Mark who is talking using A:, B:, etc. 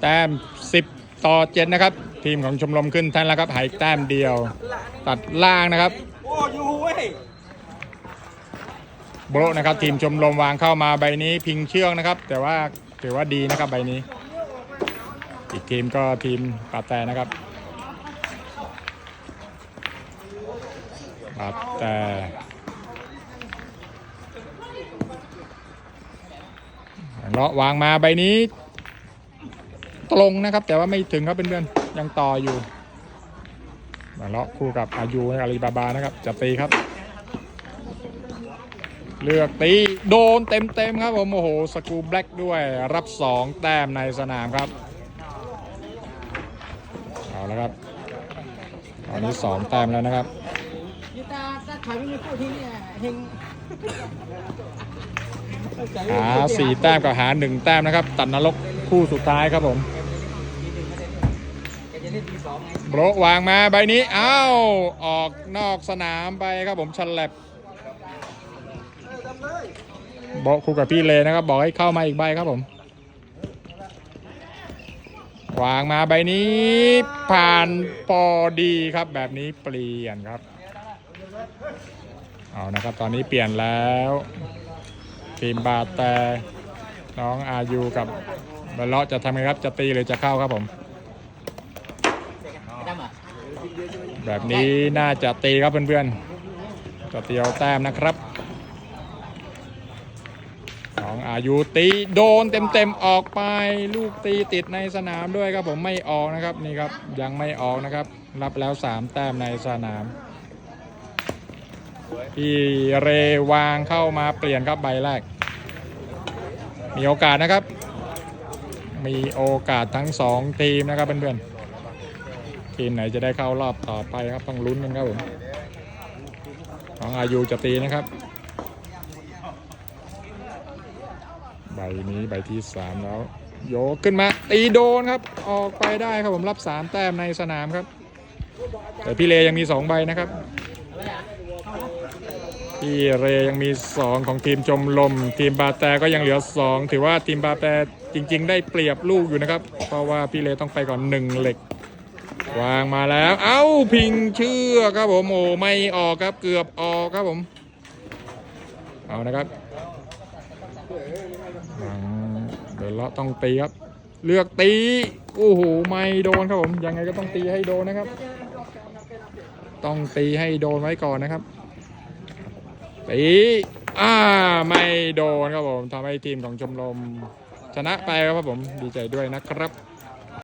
A: แต้ม 10 ต่อ 7 นะครับ ทีมของชมรมขึ้นแท่นแล้วครับหายแต้มเดียว ตัดล่างนะครับ
B: โอ้ยูเว้ย
A: โบะนะครับ ทีมชมรมวางเข้ามาใบนี้พิงเชือกนะครับ แต่ว่าถือว่าดีนะครับใบนี้ อีกทีมก็ทีมปาแต่นะครับปาแต่เลาะวางมาใบนี้ ตรงนะครับ แต่ว่าไม่ถึงครับเพื่อนๆยังต่ออยู่มาเลาะคู่กับอายุอาลีบาบานะครับ จะตีครับ เลือกตีโดนเต็มเต็มๆครับผมโอ้โหสกูแบล็กด้วยรับ 2 แต้มในสนามครับเอาแล้วครับตอนนี้2แต้มแล้วนะครับ
C: นี่าตาถอยไม่มีคู่
A: แต้มกับหา1แต้มนะครับ ตัดนรกคู่สุดท้ายครับผม
C: จะเล่นทีสองไง
A: โบะวางมาใบนี้อ้าวออกนอกสนามไปครับผมชันแลบโบะคู่กับพี่เลนะครับ บอกให้เข้ามาอีกใบครับผม วางมาใบนี้ผ่านปอดีครับ แบบนี้เปลี่ยนครับ เอานะครับตอนนี้เปลี่ยนแล้วทีมบาแต่น้องอายูกับบลเลาะจะทำไงครับจะตีหรือจะเข้าครับผม
C: ไอ้ดำอะ
A: แบบนี้น่าจะตีครับเพื่อนๆจะตีเอาแต้มนะครับของอายุตีโดนเต็มๆออกไปลูกตีติดในสนามด้วยครับผมไม่ออกนะครับนี่ครับยังไม่ออกนะครับ รับแล้ว 3 แต้มในสนามพี่เรวางเข้ามาเปลี่ยนครับใบแรก มีโอกาสนะครับ มีโอกาสทั้ง 2 ทีมนะครับเพื่อนๆ ทีมไหนจะได้เข้ารอบต่อไปครับต้องลุ้นกันครับผมของอายุจะตีนะครับ ใบนี้ใบที่3แล้ว โยกขึ้นมา ตีโดนครับ ออกไปได้ครับผมรับ3แต้มในสนามครับ แต่พี่เลยังมี2ใบนะครับพี่เรยังมี 2 ของทีมชมลม ทีมบาแต่ก็ยังเหลือ 2 ถือว่าทีมบาแต่จริง ๆ ได้เปรียบลูกอยู่นะครับ เพราะว่าพี่เลต้องไปก่อน 1 เหล็ก วางมาแล้ว เอ้าพิงเชื่อกครับผมโอ้ไม่ออกครับเกือบออกครับผม เอานะครับเดี๋ยวเราะต้องตีครับ เลือกตีโอ้โหไม่โดนครับผม ยังไงก็ต้องตีให้โดนนะครับ ต้องตีให้โดนไว้ก่อนนะครับตีอ่าไม่โดนครับผมทำให้ทีมของชมรมชนะไปครับผมดีใจด้วยนะครับ